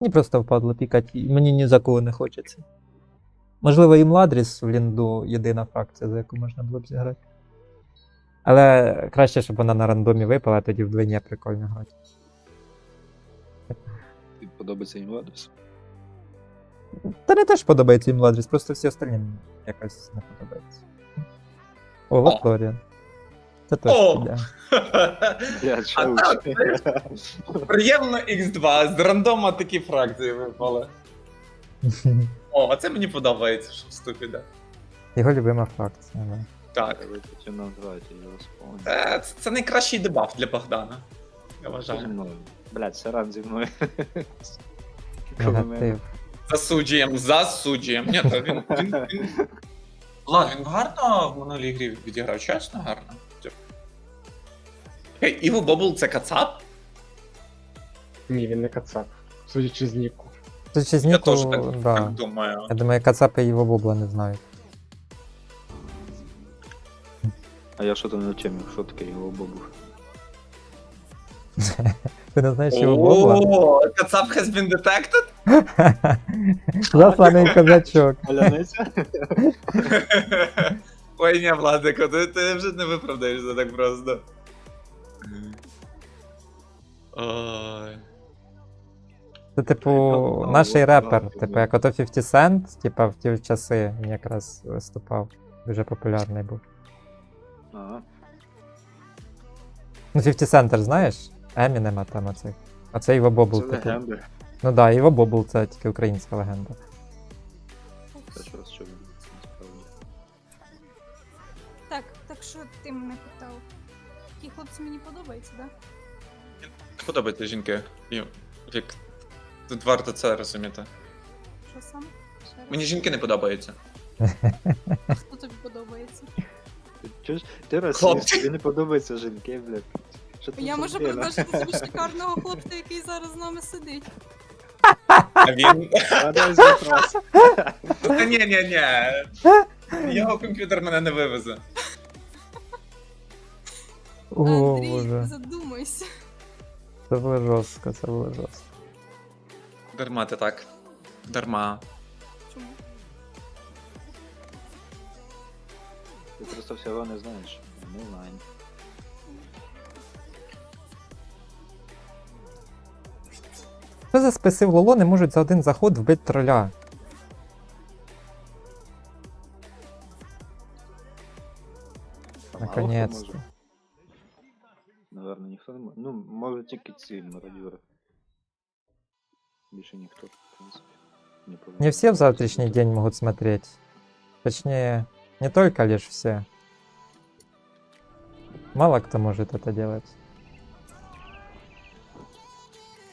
Мені просто впадло пікати, і мені ні за кого не хочеться. Можливо, і Младріс в Лінду єдина фракція, за яку можна було б зіграти. Але краще, щоб вона на рандомі випала, а тоді вдвоє прикольно грати. Тобі подобається їм Владус? Та не теж подобається їм Младріс, просто всі остальні якось не подобається. Ого. Флоріан. Це О. точно. Я А так, Приємно X2, з рандома такі фракції випали. О, а це мені подобається, що вступ іде. Його любима фракція, да. Так. Ви його спомню. Це, це, це найкращий дебаф для Богдана. Я Зі вважаю. мною. Блядь, Саран зі мною. Коли мене- Негатив. Засуджуємо, засуджуємо. Ні, то він. він, він... Ладно, він гарно в минулій грі відіграв, чесно, гарно. Хей, Іво Бобл це кацап? Ні, він не кацап. Судячи з Ніку. Тут ще з Я Ніку, теж так, да. так думаю. Я думаю, Кацапи його бубла не знають. А я що то не вчив, що таке його бобу. Ти не знаєш його бубла? О, кацап has been detected? Засланий козачок. Аляниця? Ой, ні, Владико, ти, ти вже не виправдаєшся так просто. Це, типу, наш репер, типу, як ото 50 Cent, типу, в ті часи він якраз виступав. Дуже популярний був. Ага. Ну, 50 Cent, знаєш? Емінема там оцей. А це Іво Це Бобл, типу. легенда. Ну да, Іво Бобл це тільки українська легенда. Це що. Так, так що ти мене хлопці мені подобаються, да? Подобається жінки. І, Вік, тут варто це розуміти. Що саме? Ще раз. Мені жінки не подобаються. А хто тобі подобається? Чуєш, ти Хлопці. тобі не подобаються жінки, блядь. Що ти Я можу діла? предложити тобі шикарного хлопця, який зараз з нами сидить. А він. Запрос. Та ні, ні, ні. Його комп'ютер мене не вивезе. О, Андрій, боже. задумайся. Це було жорстко, це було жорстко. Дарма ти так. Дарма. Чому? Ти просто всього не знаєш. Не знаю. Що за списи в Лоло не можуть за один заход вбити троля? Наконець-то. може? Наверно, ніхто не може. Ну, може тільки ці мародьори. Більше ніхто, в принципі. Не, повинен. Не все в завтрашний день могут смотреть. Точнее, не только лишь все. Мало кто может это делать.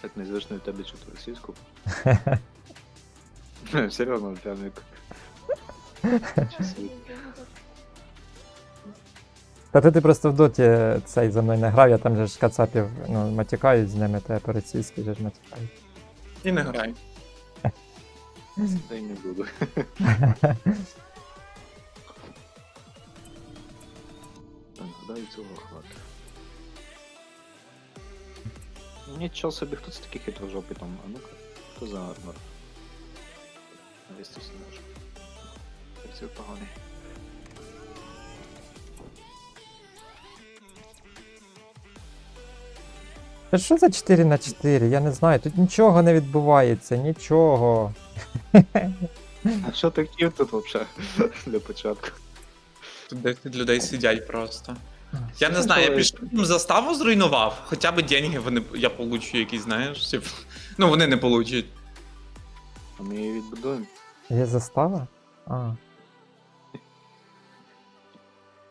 Так незвично в тебе чути російську. Серйозно, прям як. Та ти, ти просто в доті цей за мною не грав, я там же ж кацапів ну, матюкають з ними, та по-російськи же ж матюкають. І не грай. Та й не буду. Так, гадаю, цього хватить. Нічого собі, хто це такий хитрожопий там? А ну-ка, хто за армор? Навістися не може. Це все поганий. Що за 4 на 4? Я не знаю, тут нічого не відбувається, нічого. А що ти хотів тут взагалі? Для початку. Тут 10 людей сидять просто. Я не знаю, я пішов їм заставу зруйнував. Хоча б деньги вони, я получу якісь, знаєш. Тип. Ну вони не получать. А ми її відбудуємо. Є застава? А.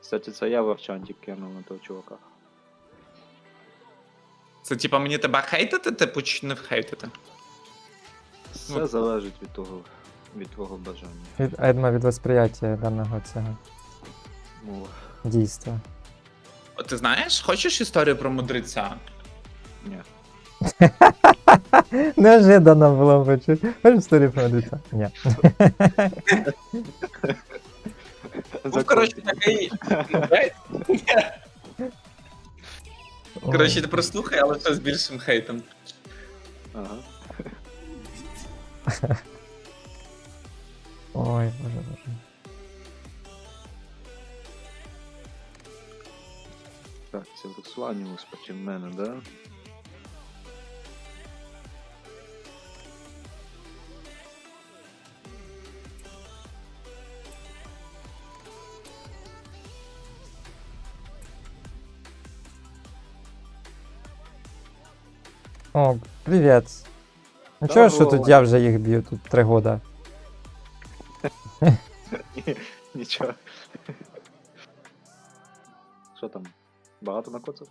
Кстати, це я в вовчантик кинув на того чувака. Це типа мені тебе хейтити, типу, чи не хейтити? Все Ну, залежить від того, від твого бажання. Від, я думаю, від восприяття даного цього Мова. дійства. О, Ти знаєш, хочеш історію про мудреця? Ні. Неожиданно було почути. Хочеш історію про дитя? Ні. Ну, коротше, такий. мудрець. Коротше, ти прослухай, але ще з більшим хейтом. Ага. Ой, боже, боже. Так, це Русланіус проти мене, да? О, привіт. Ну чого, що тут я вже їх б'ю тут три года? Нічого. Що там? Багато накоцав?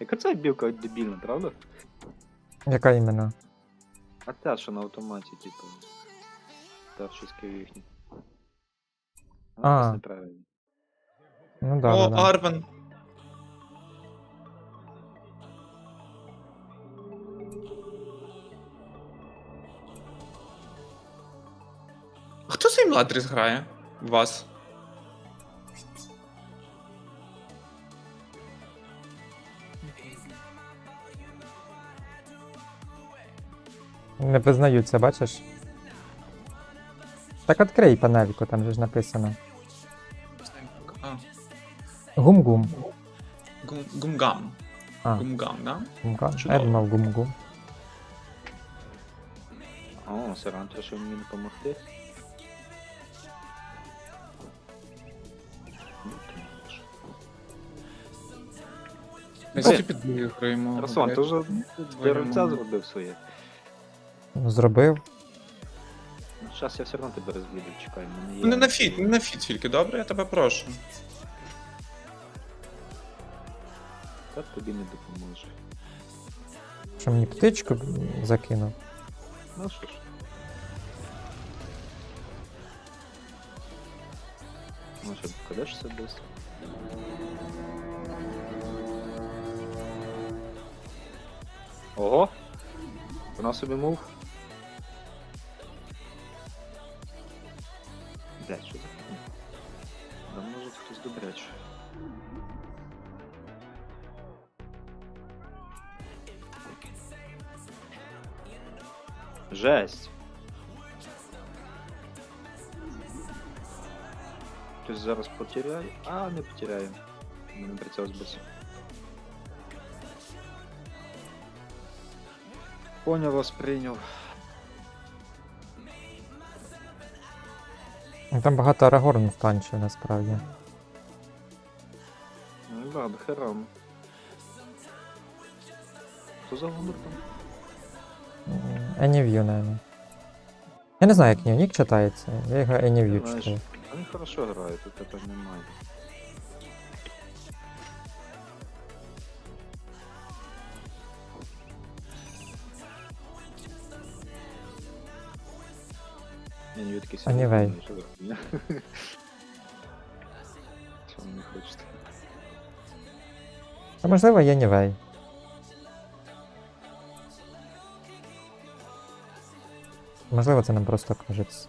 Яка ця білка дебільна, правда? Яка іменно? А та, що на автоматі, типу. Та щось їхні. А. неправильно. Ну да, О, да, да. Арвен. Младріс грає? Вас? Не признаються, бачиш? Так відкрий панельку, там же ж написано. А, Гум-гум. гум- Гумгам. А, Гумгам, да? гумгам. Я Чудово. думав гум-гум. О, Сиран, ти що мені допомогти? Ми всі підіграємо. Руслан, ти вже деревця зробив своє. Ну, Зробив. Ну, зараз я все одно тебе розвіду, чекай. мене є- Не на фіт, не на фіт тільки, добре, я тебе прошу. Та тобі не допоможе. Що мені птичку закинув. Ну що ж. Ну що, десь? Ого! Вона собі мув. Блять, що? Да може хтось добряче. Жесть! Хтось зараз потеряє. А, не потеряє. У мене прицел Поняв вас прийняв. Ну, Там багато арагорн танчів насправді. Ну да, бхерам. Що за гумор там? Наверное. Я не знаю, як нік читається. Я його Anywview Знаєш, читаю. Вони хорошо грають, тут питань немає. Що за хуйня? Не хочете? А можливо, є Нівей. Можливо, це нам просто кажеться.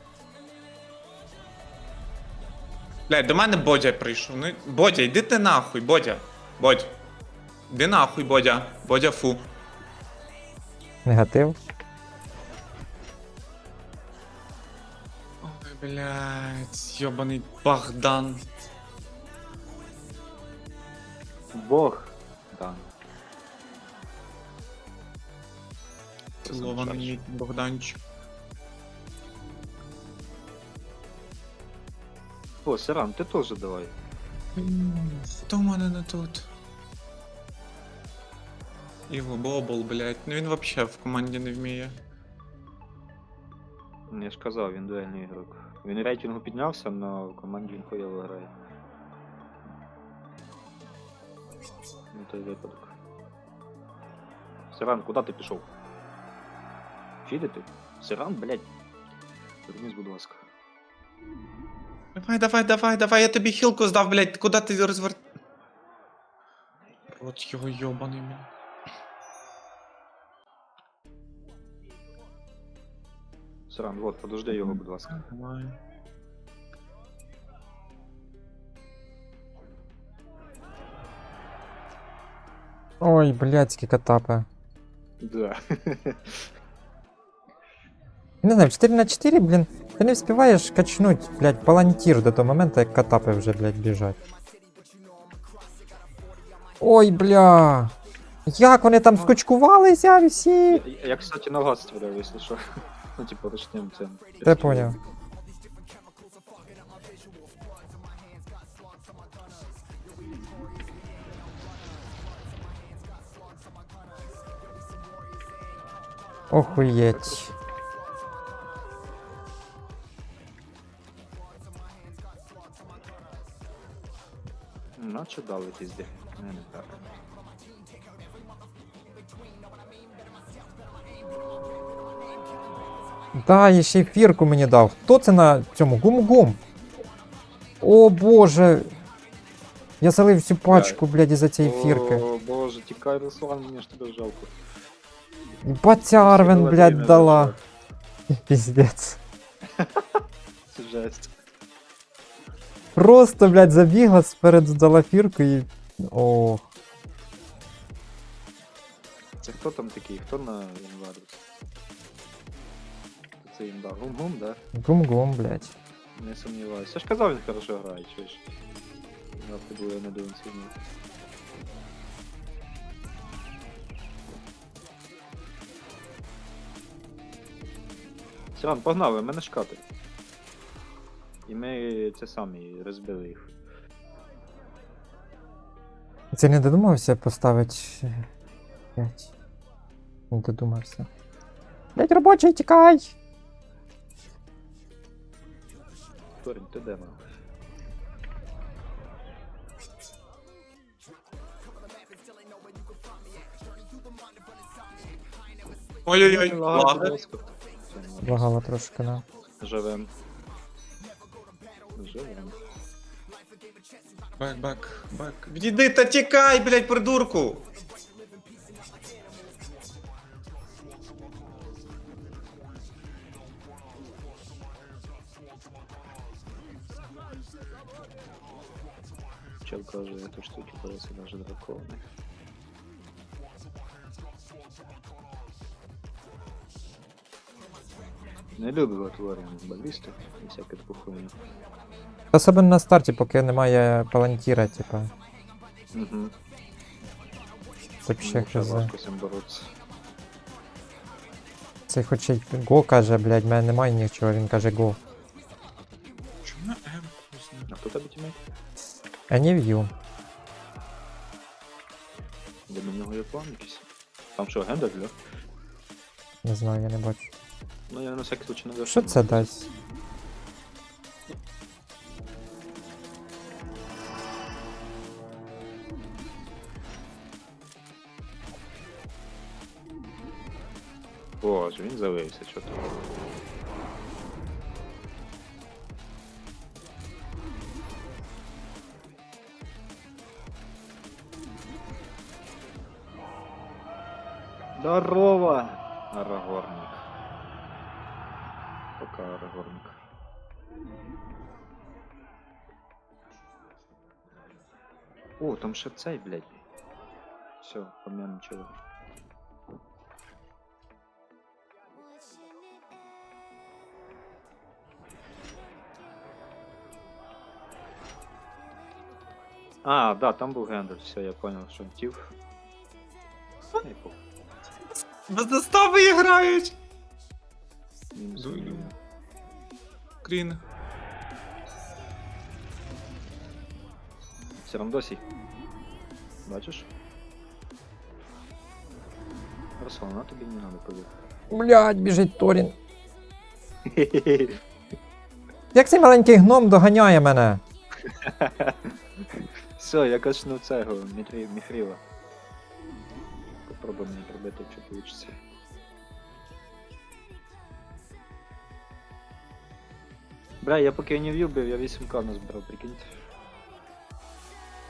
Блядь, до мене Бодя прийшов. Ну, Бодя, йди ти нахуй, Бодя. Бодь. Іди нахуй, Бодя. Бодя фу. Негатив. Ой, блядь, йобаний Богдан. Бог! Да. Цілований мій Богданчик. О, Сиран, ти теж давай. Хто в мене не тут? Іво Бобл, блядь. Ну він вообще в команді не вміє. Ну, Я ж казав, він дуельний ігрок. Він рейтингу піднявся, але в команді він хуйово грає. Ну той випадок. Сиран, куди ти пішов? Фідити? Сиран, блядь. Вернись, будь ласка. Давай, давай, давай, давай, я тобі хілку здав, блядь. Куди ти розвер... Рот його йобаний, блядь. Сиран, вот, подожди його, будь ласка. Ой, блядські катапи. Да. Не знаю, 4 на 4, блін, ти не вспіваєш качнуть, блядь, палантір до того моменту, як катапи вже, блядь, біжать. Ой, бля. Як вони там скучкувалися всі? Я, я, кстати, наугад стріляв, якщо що. Ну, типу, ручним цим. Ти поняв. Охуєть. Наче дали пізді. Не, не так. Да, і ще й фірку мені дав. Хто це на цьому? Гум-гум. О боже. Я залив всю пачку, блядь, із-за цієї фірки. О, боже, тікай, Руслан, мені ж тебе жалко. Баця Арвен, блядь, дала. Це жесть. Просто, блядь, забігла сперед здала фірку і. Ох. Це хто там такий? Хто на Це імба. Гум-гум, да? Гум-гум, блядь. Не сумніваюся. Я ж казав, він хорошо грає, чуєш. Я буду я не дивився в. Сіран, погнали, мене шкати. І ми це самі розбили їх. Це не додумався поставити. Блядь. Не додумався. Блядь, робочий, тікай! Торін, ти де нахуй? Ой-ой-ой, лаги. Лагала трошки, на. Живем. Живем. Бек, бек, бек. Відійди та тікай, блядь, придурку! Чел каже, эту штуки просто даже драконы. Не люблю отворення балістів і всяке таку хуйню. Особливо на старті, поки немає палантіра, типа. Угу. Це ще хз. Цей хоч й го каже, блядь, в мене немає нічого, він каже го. В'ю. Де на нього є план якийсь? Там що, гендер, да? Не знаю, я не бачу. Ну я на всякий случай не Що це дасть? Боже, він залився, що то. Здорово! Арагорник. Пока Арагорник. О, там ще блядь. Все, помимо чого. А, да, там був Гендер, все, я понял, що тів. Ей, похуй. Без застави грають! Дуй. Крін. Сирандосій. Бачиш? Руслан, а тобі не надо повірити. Блядь, біжить Торін. Як цей маленький гном доганяє мене? Все, я качну цього, Міхріла. Попробуй не пробити, якщо получиться. Бля, я поки не в'юбив, я 8к назбирав, прикиньте.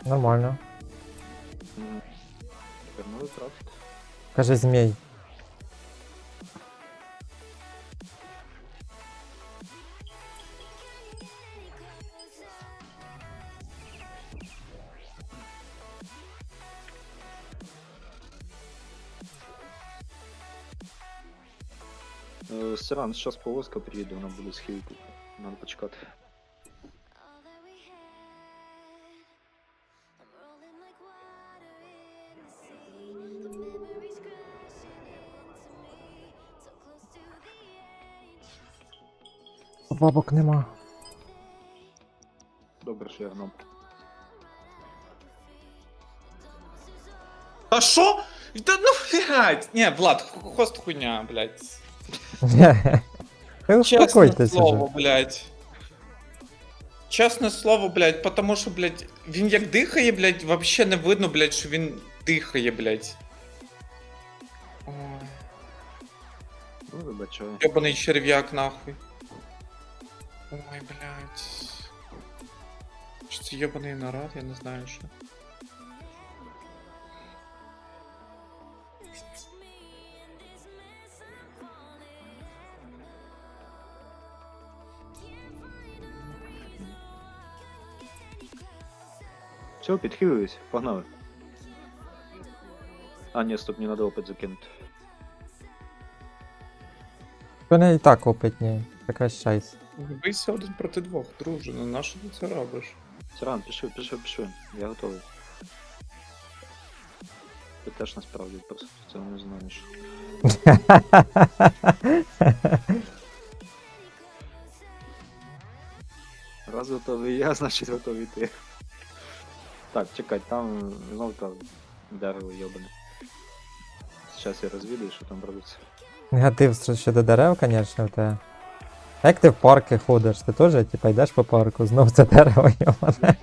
Нормально. Новий крафт. Каже змій. Сиран, зараз повозка приїде, вона буде з хілку. Надо почекати. Бабок нема. Добре, що я гном. А що? Та ну, блядь. Ні, Влад, хост хуйня, блядь. Успокойтесь слово, блядь. Чесне слово, блядь, потому що, блядь, він як дихає, блядь, вообще не видно, блядь, що він дихає, блядь. Ой, Ну, вибачаю. Ёбаний черв'як, нахуй. Ой, блядь. Що це ёбаний нарад, я не знаю, що. Все, підхилились, погнали. А, ні, стоп, не надо опит закинути. Вони і так опитні. Прекращайся. Бийся один проти двох, друже, ну на що ти це робиш? Сиран, пішли, пішли, пішли. Я готовий. Ти теж насправді просто цього не знаєш. Раз готовий я, значить готовий ти. Так, чекай, там знов там дерево йобане. Зараз я розвідаю, що там робиться. Негатив щодо дерев, звісно, в тебе. А Як ти в парки ходиш? Ти теж, типа, йдеш по парку, знов це дерево йомане.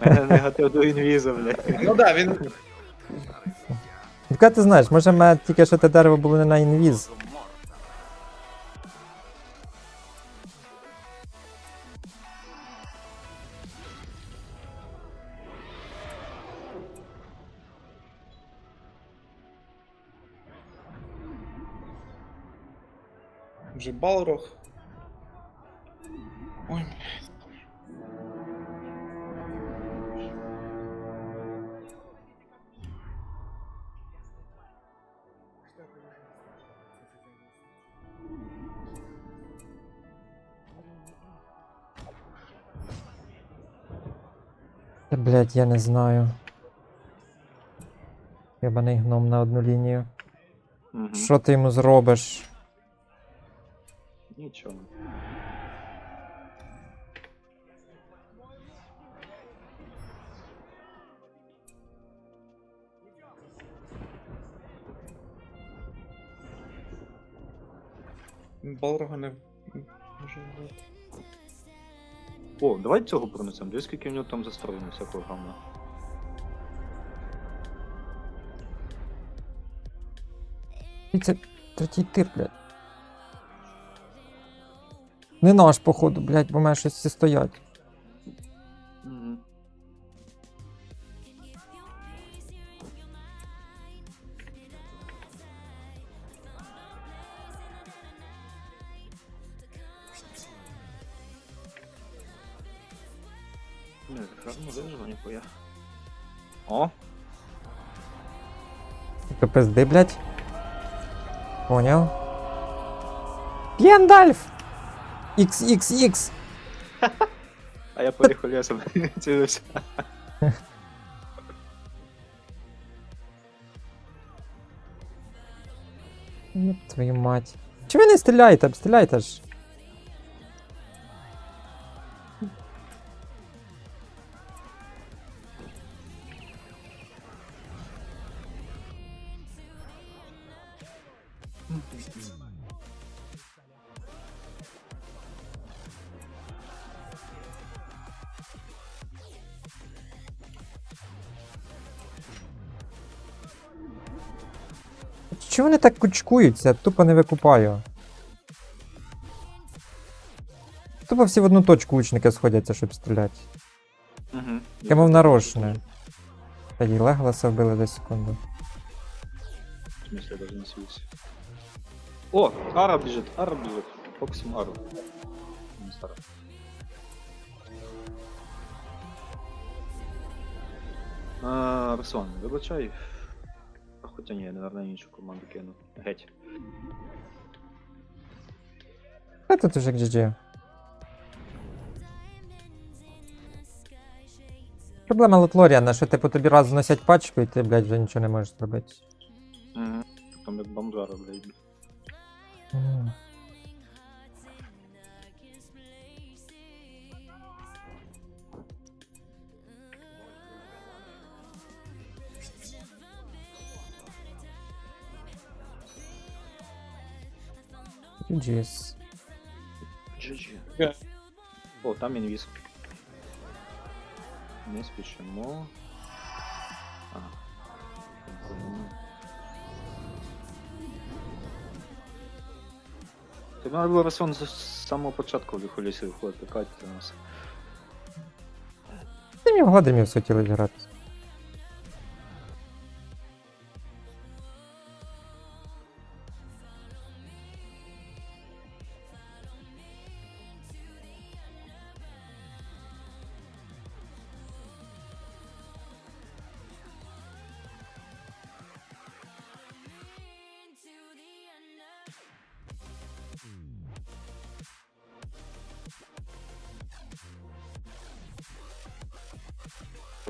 Мене негатив до інвіза, блядь. Ну да, він. Яка ти знаєш, може в мене тільки що те дерево було не на інвіз. Балрог. Ой, блядь. Та, блядь, я не знаю. Єбаний гном на одну лінію. Що ти йому зробиш? Нічого. Балрога не. Може бути. О, давай цього пронесемо. Дивись, скільки в нього там застроєно всякого. І це третій тир, блядь. Не наш, походу, блядь, бо в мене щось всі стоять. Не, вижила, ніхуя. О, Ти пизди, блядь. Поняв? П'єндальф! XXX! а я поїхав лісом цілився. Ёб твою мать. Чи ви не стріляєте? Стріляйте ж. Вони так кучкуються? Тупо не викупаю. Тупо всі в одну точку лучники сходяться, щоб стріляти. Угу. Я мов нарочне. Та й Леголаса вбили за секунду. В смысле, я даже не свился. О, Ара бежит, Ара бежит. Фокусим Ару. Не Сара. А, Руслан, вибачай. Хоча ні, я, наверное, іншу команду кину. Геть. А тут уже GG. Проблема Лотлоріана, що типу тобі раз вносять пачку, і ти, блядь, вже нічого не можеш зробити. Угу. Там як бомжара, блядь. М. GG's. GG. Ге. О, там інвіз. Не спішимо. А. Тобі треба було Расон з самого початку в лісі виходити, Катя у нас. Ти мені в Гладримів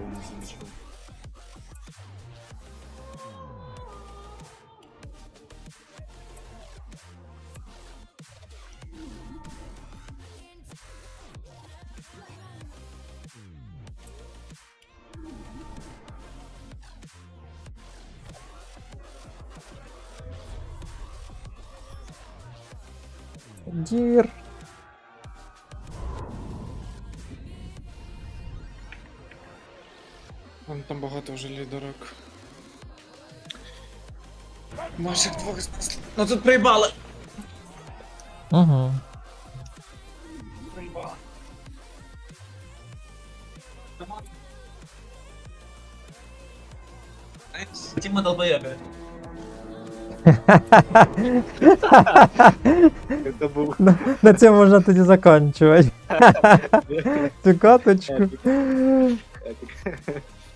повинен замічати. Дір. там багато вже лідерок. Може двох спасли. Ну тут приїбали! Угу. Приїбали. Тіма долбоєби. Це був На цьому можна тоді закінчувати. Цю каточку.